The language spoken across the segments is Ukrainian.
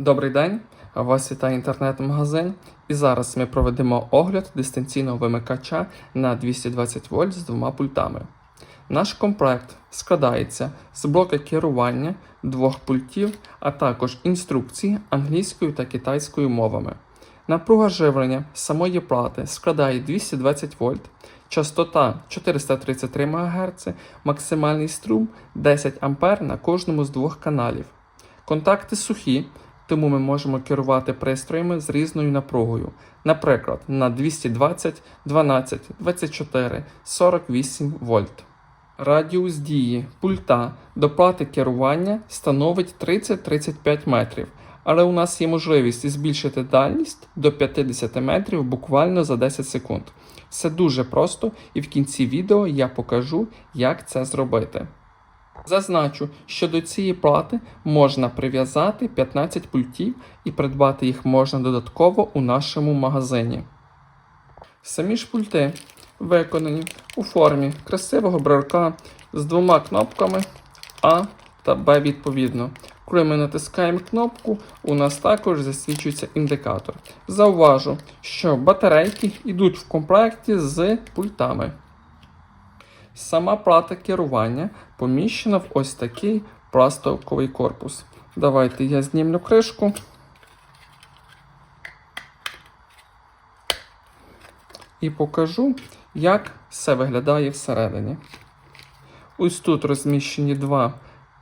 Добрий день! Вас вітає інтернет-магазин. І зараз ми проведемо огляд дистанційного вимикача на 220 вольт з двома пультами. Наш комплект складається з блока керування, двох пультів, а також інструкції англійською та китайською мовами. Напруга живлення самої плати складає 220 вольт, частота 433 МГц, максимальний струм 10 А на кожному з двох каналів. Контакти сухі, тому ми можемо керувати пристроями з різною напругою, наприклад, на 220, 12, 24, 48 вольт. Радіус дії пульта до плати керування становить 30-35 метрів, але у нас є можливість збільшити дальність до 50 метрів буквально за 10 секунд. Все дуже просто, і в кінці відео я покажу, як це зробити. Зазначу, що до цієї плати можна прив'язати 15 пультів і придбати їх можна додатково у нашому магазині. Самі ж пульти виконані у формі красивого брелка з двома кнопками А та Б відповідно. Коли ми натискаємо кнопку, у нас також засвічується індикатор. Зауважу, що батарейки йдуть в комплекті з пультами. Сама плата керування поміщена в ось такий пластиковий корпус. Давайте я знімлю кришку. І покажу, як все виглядає всередині. Ось тут розміщені два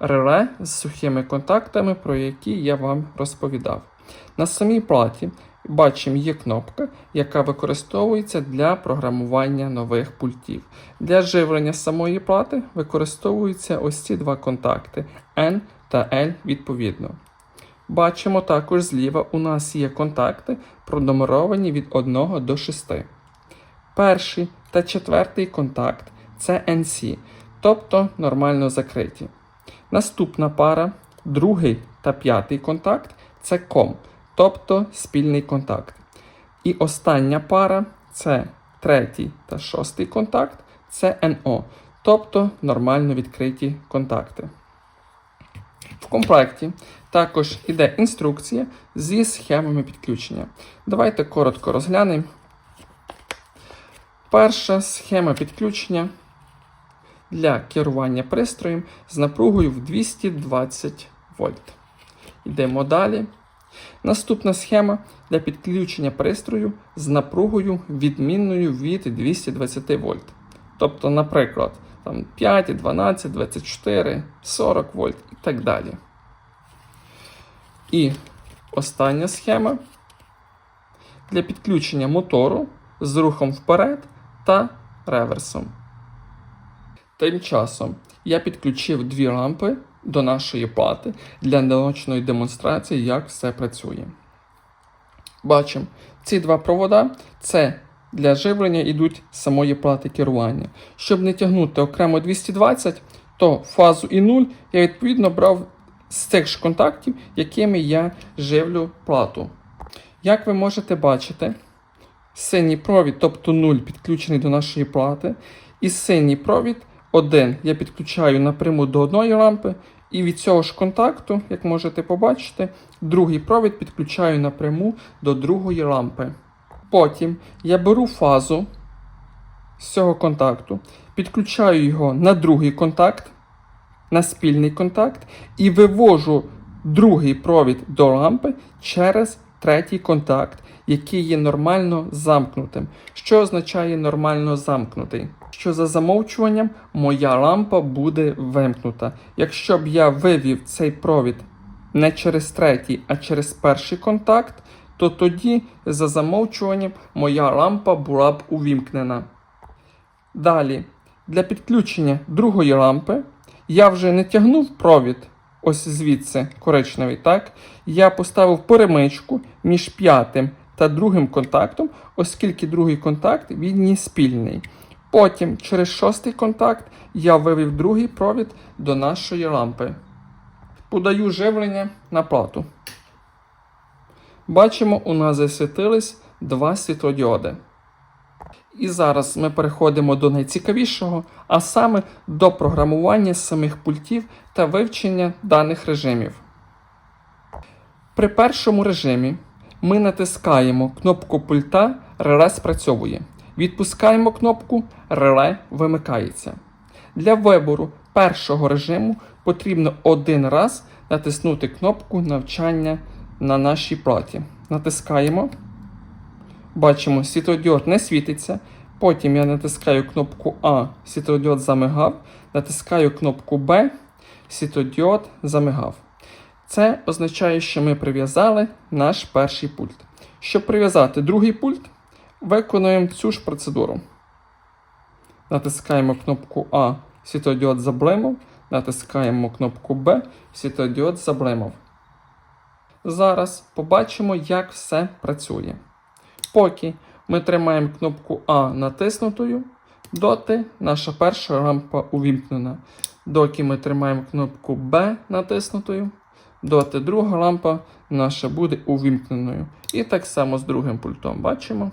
реле з сухими контактами, про які я вам розповідав. На самій платі бачимо є кнопка, яка використовується для програмування нових пультів. Для живлення самої плати використовуються ось ці два контакти N та L відповідно. Бачимо також зліва у нас є контакти, пронумеровані від 1 до 6. Перший та четвертий контакт це NC, тобто нормально закриті. Наступна пара, другий та п'ятий контакт це COM, тобто спільний контакт. І остання пара це третій та шостий контакт це NO, тобто нормально відкриті контакти. В комплекті також іде інструкція зі схемами підключення. Давайте коротко розглянемо. Перша схема підключення для керування пристроєм з напругою в 220 вольт. Йдемо далі. Наступна схема для підключення пристрою з напругою відмінною від 220 вольт. Тобто, наприклад, там 5, 12, 24, 40 вольт і так далі. І остання схема для підключення мотору з рухом вперед та реверсом. Тим часом я підключив дві лампи до нашої плати для наочної демонстрації, як все працює. Бачимо, ці два провода це для живлення йдуть самої плати керування. Щоб не тягнути окремо 220, то фазу і 0 я відповідно брав з цих ж контактів, якими я живлю плату. Як ви можете бачити, синій провід, тобто 0, підключений до нашої плати, і синій провід 1 я підключаю напряму до одної лампи, і від цього ж контакту, як можете побачити, другий провід підключаю напряму до другої лампи. Потім я беру фазу з цього контакту, підключаю його на другий контакт, на спільний контакт, і вивожу другий провід до лампи через третій контакт, який є нормально замкнутим. Що означає нормально замкнутий? Що за замовчуванням моя лампа буде вимкнута. Якщо б я вивів цей провід не через третій, а через перший контакт, то тоді за замовчуванням моя лампа була б увімкнена. Далі, для підключення другої лампи я вже не тягнув провід, ось звідси коричневий, так? Я поставив перемичку між п'ятим та другим контактом, оскільки другий контакт він не спільний. Потім через шостий контакт я вивів другий провід до нашої лампи. Подаю живлення на плату. Бачимо, у нас засвітились два світлодіоди. І зараз ми переходимо до найцікавішого, а саме до програмування самих пультів та вивчення даних режимів. При першому режимі ми натискаємо кнопку пульта Реле спрацьовує. Відпускаємо кнопку Реле вимикається. Для вибору першого режиму потрібно один раз натиснути кнопку навчання на нашій платі. Натискаємо. Бачимо, світлодіод не світиться. Потім я натискаю кнопку А, світлодіод замигав. Натискаю кнопку Б, світлодіод замигав. Це означає, що ми прив'язали наш перший пульт. Щоб прив'язати другий пульт, виконуємо цю ж процедуру. Натискаємо кнопку А, світлодіод заблимав. Натискаємо кнопку Б, світлодіод заблимав. Зараз побачимо, як все працює. Поки ми тримаємо кнопку А натиснутою, доти наша перша лампа увімкнена. Доки ми тримаємо кнопку Б натиснутою, доти друга лампа наша буде увімкненою. І так само з другим пультом. Бачимо.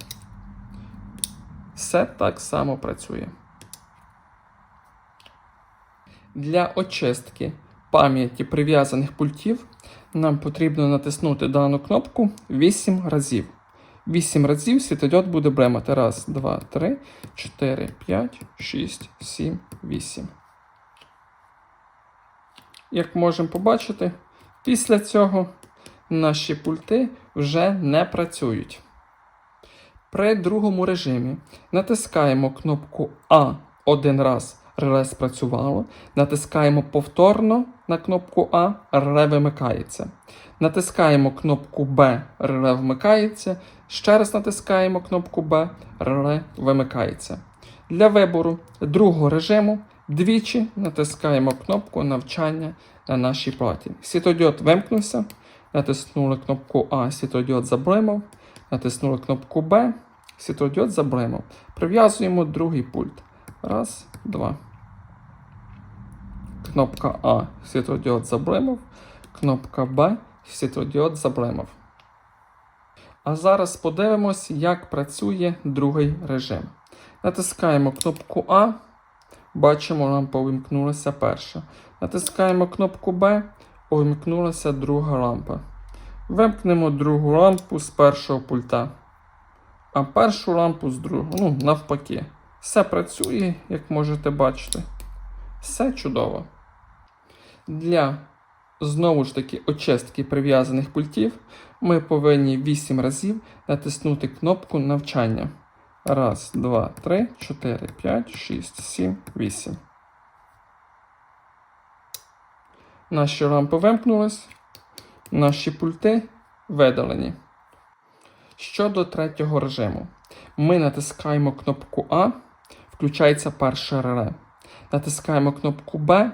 Все так само працює. Для очистки пам'яті прив'язаних пультів нам потрібно натиснути дану кнопку 8 разів. 8 разів світодіод буде блемати. Раз, два, три, 4, 5, 6, 7, 8. Як можемо побачити, після цього наші пульти вже не працюють. При другому режимі натискаємо кнопку А один раз. Реле спрацювало. Натискаємо повторно на кнопку А, реле вимикається. Натискаємо кнопку Б, реле вмикається. Ще раз натискаємо кнопку Б, реле вимикається. Для вибору другого режиму двічі натискаємо кнопку навчання на нашій платі. Світодіод вимкнувся. Натиснули кнопку А, світодіод заблимав. Натиснули кнопку Б, світодіод заблимав. Прив'язуємо другий пульт. Раз, два. Кнопка А, світлодіод заблимав. Кнопка Б, світлодіод заблимав. А зараз подивимось, як працює другий режим. Натискаємо кнопку А. Бачимо, лампа увімкнулася перша. Натискаємо кнопку Б, увімкнулася друга лампа. Вимкнемо другу лампу з першого пульта. А першу лампу з другого. Ну, навпаки. Все працює, як можете бачити. Все чудово. Для знову ж таки очистки прив'язаних пультів ми повинні 8 разів натиснути кнопку навчання. Раз, два, три, чотири, п'ять, шість, сім, вісім. Наші лампи вимкнулись. Наші пульти видалені. Щодо третього режиму, ми натискаємо кнопку А, включається перше реле. Натискаємо кнопку Б,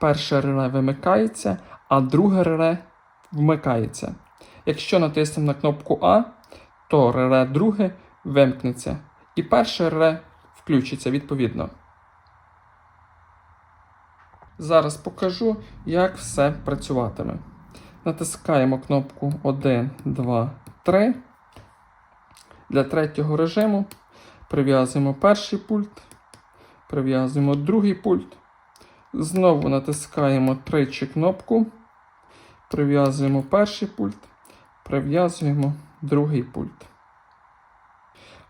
перше реле вимикається, а друге реле вмикається. Якщо натиснемо на кнопку А, то реле друге вимкнеться. І перше реле включиться відповідно. Зараз покажу, як все працюватиме. Натискаємо кнопку 1, 2, 3. Для третього режиму прив'язуємо перший пульт, прив'язуємо другий пульт. Знову натискаємо тричі кнопку, прив'язуємо перший пульт, прив'язуємо другий пульт.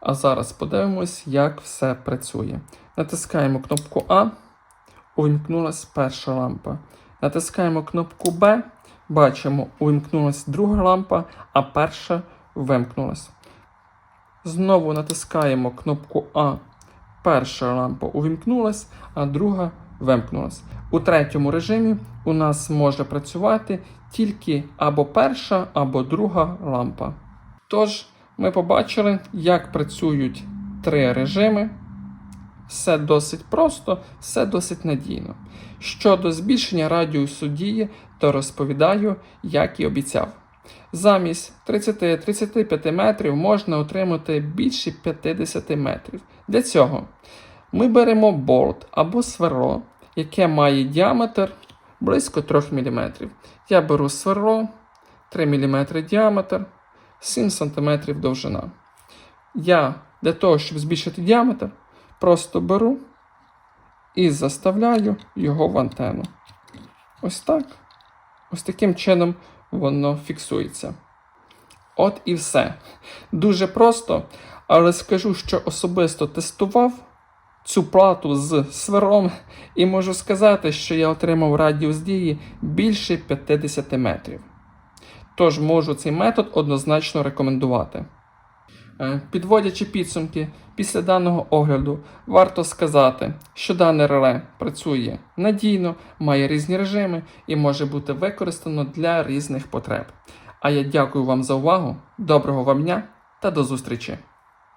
А зараз подивимось, як все працює. Натискаємо кнопку А, увімкнулась перша лампа. Натискаємо кнопку Б, бачимо, увімкнулась друга лампа, а перша вимкнулась. Знову натискаємо кнопку А. Перша лампа увімкнулась, а друга вимкнулась. У третьому режимі у нас може працювати тільки або перша, або друга лампа. Тож, ми побачили, як працюють три режими. Все досить просто, все досить надійно. Щодо збільшення радіусу дії, то розповідаю, як і обіцяв. Замість 30-35 метрів можна отримати більше 50 метрів. Для цього ми беремо болт або сверло, яке має діаметр близько 3 мм. Я беру сверло 3 мм діаметр, 7 см довжина. Я для того, щоб збільшити діаметр, просто беру і заставляю його в антенну. Ось так. Ось таким чином воно фіксується. От і все. Дуже просто, але скажу, що особисто тестував цю плату з сверлом і можу сказати, що я отримав радіус дії більше 50 метрів. Тож можу цей метод однозначно рекомендувати. Е, Підводячи підсумки після даного огляду, варто сказати, що дане реле працює надійно, має різні режими і може бути використано для різних потреб. А я дякую вам за увагу, доброго вам дня та до зустрічі!